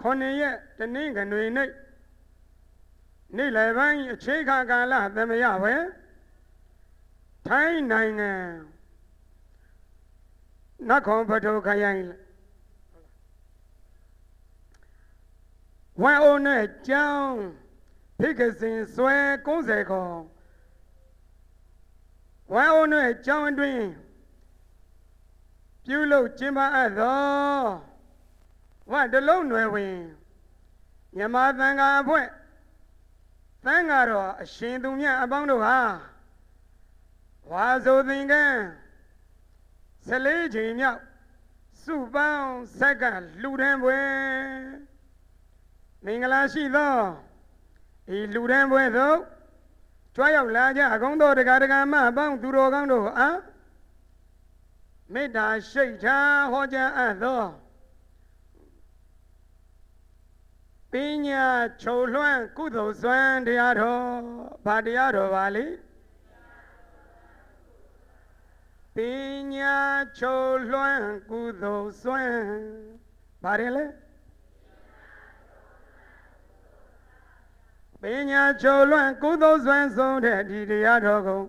ခုနှစ်ရက်တနင်္ဂနွေနေ့နေ့လယ်ပိုင်းအချိန်ခါကာလသမယပဲထိုင်းနိုင်ငံနခွန်ပထုခရိုင်ဝမ်အိုနဲ့ကျောင်းဖိကစင်ဆွဲ90ခေါ်ဝမ်အိုနဲ့ကျောင်းအတွင်းပြုလုပ်ကျင်းပအပ်သော ဝတလုံးနွယ်ဝင်မြန်မာသံဃာအဖွဲ့သံဃာတော်အရှင်သူမြတ်အပေါင်းတို့ဟာဝါဆိုသင်္ကန်းဆလေးချိန်မြောက်စုပေါင်းဆက်ကလှူဒန်းပွဲမင်္ဂလာရှိသောဤလှူဒန်းပွဲသို့ကြွားရောက်လာကြအကုန်သောတရားတရားမအပေါင်းသူတော်ကောင်းတို့အားမေတ္တာရှိတ်ထားဟောကြားအပ်သော ပညာချုပ်လွှမ်းကုသိုလ်စွမ်းတရားတော်ဘာတရားတော်ပါလိပညာချုပ်လွှမ်းကုသိုလ်စွမ်းဘာတယ်လဲပညာချုပ်လွှမ်းကုသိုလ်စွမ်းဆုံးတဲ့ဒီတရားတော်ကို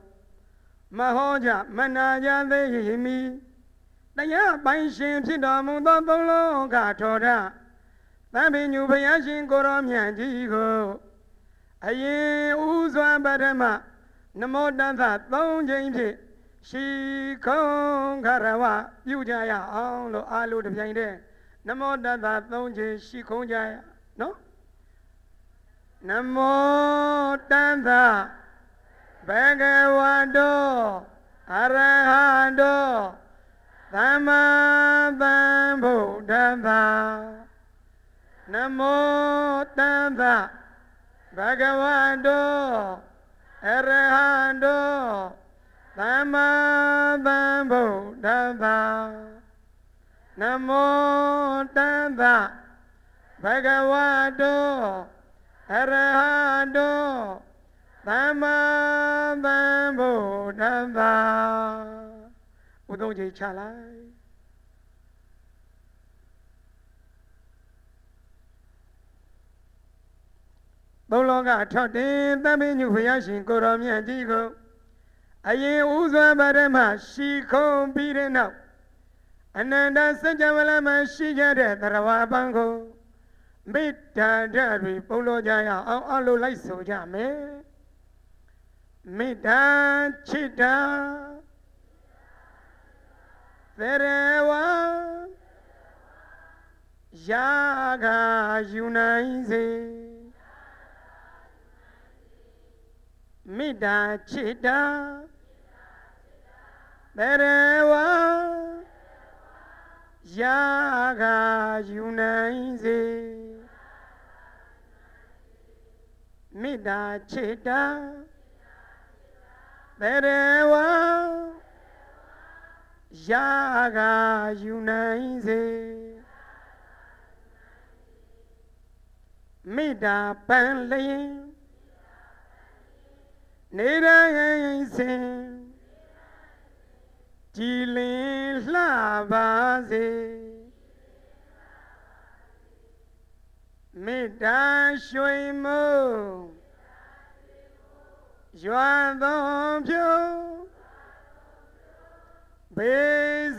မဟောကြမနာကြသေးမီတရားပိုင်ရှင်ဖြစ်တော်မူသောသုံးလုံးကထော်တာ သဗ္ဗညုဘုရားရှင်ကိုရောမြတ်ကြီးကိုအရင်ဥစွာပထမနမောတသသုံးချိန်ဖြင့်ရှိခုံခရဝပြုကြရအောင်လို့အာလို့တပြိုင်တည်းနမောတသသုံးချိန်ရှိခုံကြရနော်နမောတသဘဂဝတောအရဟတောသမ္မာသမ္ဗုဒ္ဓံသာန မောတံသဘဂဝတောအရဟံတောသမ္မာသမ္ဗုဒ္ဓံသာနမောတံသဘဂဝတောအရဟံတောသမ္မာသမ္ဗုဒ္ဓံသာဥသုံးချိန်ချလိုက် သုံးလောကထောက်တင်သဗ္ဗညုဘုရားရှင်ကိုရောမြတ်ကြီးကိုအရင်ဥစွာဗရမရှိခုံပြီးတဲ့နောက်အနန္တစัจ java လမရှိကြတဲ့သရဝပံကိုမေတ္တာဓာတ်တွေပုံလို့ကြရအောင်အလိုလိုက်ဆိုကြမယ်မေတ္တာချစ်တာသရဝယာဂယူနိုင်စေ မေတ္တာချစ်တာသရဝယာဂယူနိုင်စေမေတ္တာချစ်တာသရဝယာဂယူနိုင်စေမေတ္တာပန်လျင် နေရရင်စင်ကြည်လင်လှပါစေမေတ္တာရွှေမို့ရွာသောဖြိုးဘေ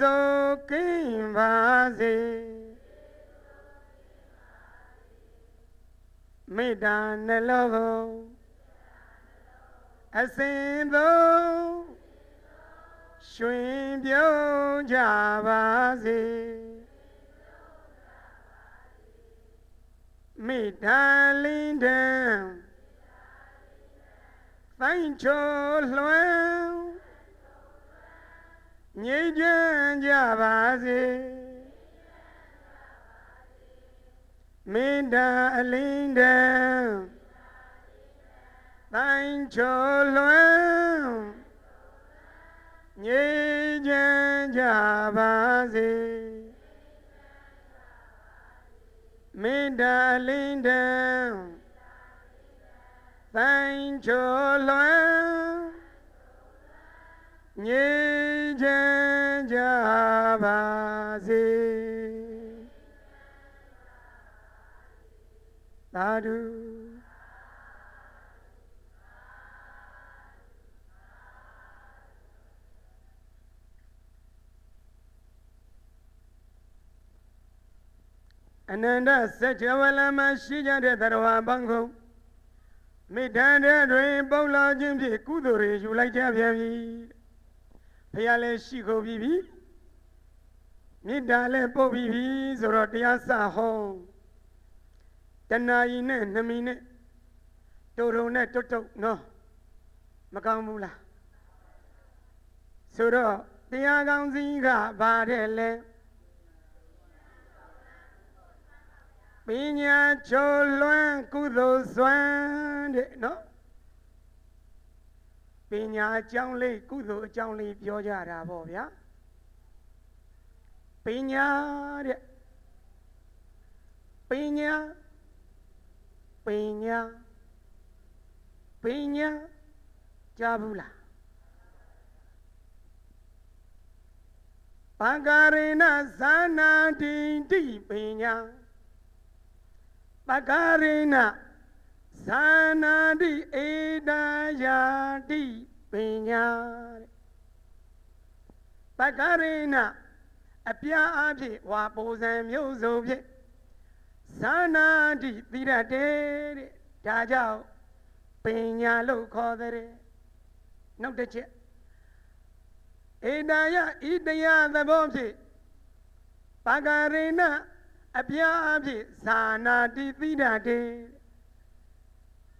ဇောကင်းပါစေမေတ္တာနှလုံး အစဉ်သုံးရွှင်ပြုံးကြပါစေမိသားလင်းတံဖိုင်ချိုလွှမ်းငြိမ်းချမ်းကြပါစေမေတ္တာအလင်းတံ တိုင်းချိုလွမ်းငြိမ်းချမ်းကြပါစေမေတ္တာလင်းတံတိုင်းချိုလွမ်းငြိမ်းချမ်းကြပါစေသာဓု အနန္တစัจ java လမှာရှိကြတဲ့သရဝပန်းကုန်မိတ္တန်တဲ့တွင်ပုံလာခြင်းဖြင့်ကုသိုလ်တွေယူလိုက်ကြပြန်ပြီဖះလည်းရှိကုန်ပြီပြီမေတ္တာလည်းပုတ်ပြီပြီဆိုတော့တရားစဟောင်းတဏှာကြီးနဲ့နှမီနဲ့တူတုံနဲ့တွတ်တုတ်နော်မကောင်းဘူးလားဆိုတော့တရားကောင်းစီးကဘာတဲ့လဲ ပညာချိုလွှမ်းကုသိုလ်စွမ်းတဲ့နော်ပညာအကြောင်းလေးကုသိုလ်အကြောင်းလေးပြောကြတာပေါ့ဗျာပညာတဲ့ပညာပညာပညာကြားဘူးလားဘာဂရေနဇာနာတိတိပညာ ပဂရေနဇာနာတိဧတယာတိပညာတဲ့ပဂရေနအပြားအဖြစ်ဝါပုံစံမျိုးစုံဖြင့်ဇာနာတိသီရတေတဲ့ဒါကြောင့်ပညာလို့ခေါ်တဲ့နောက်တစ်ချက်ဧတယဣတယသဘောဖြင့်ပါကရေန အပြားအဖြစ်ဇာနာတိသီရတေ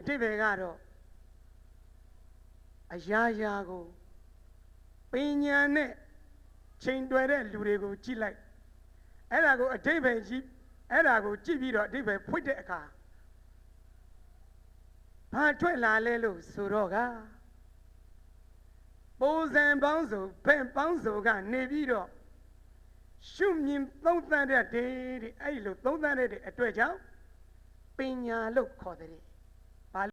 အတိပ္ပယ်ကတော့အရာရာကိုပညာနဲ့ချိန်တွယ်တဲ့လူတွေကိုကြည့်လိုက်အဲ့ဒါကိုအတိပ္ပယ်ကြီးအဲ့ဒါကိုကြည့်ပြီးတော့အတိပ္ပယ်ဖွင့်တဲ့အခါဘာထွက်လာလဲလို့ဆိုတော့ကပုံစံပေါင်းစုံဖက်ပေါင်းစုံကနေပြီးတော့ ရှုမြင်သုံးသပ်တဲ့တဲ့အဲ့လိုသုံးသပ်တဲ့အတွက်ကြောင့်ပညာလို့ခေါ်တဲ့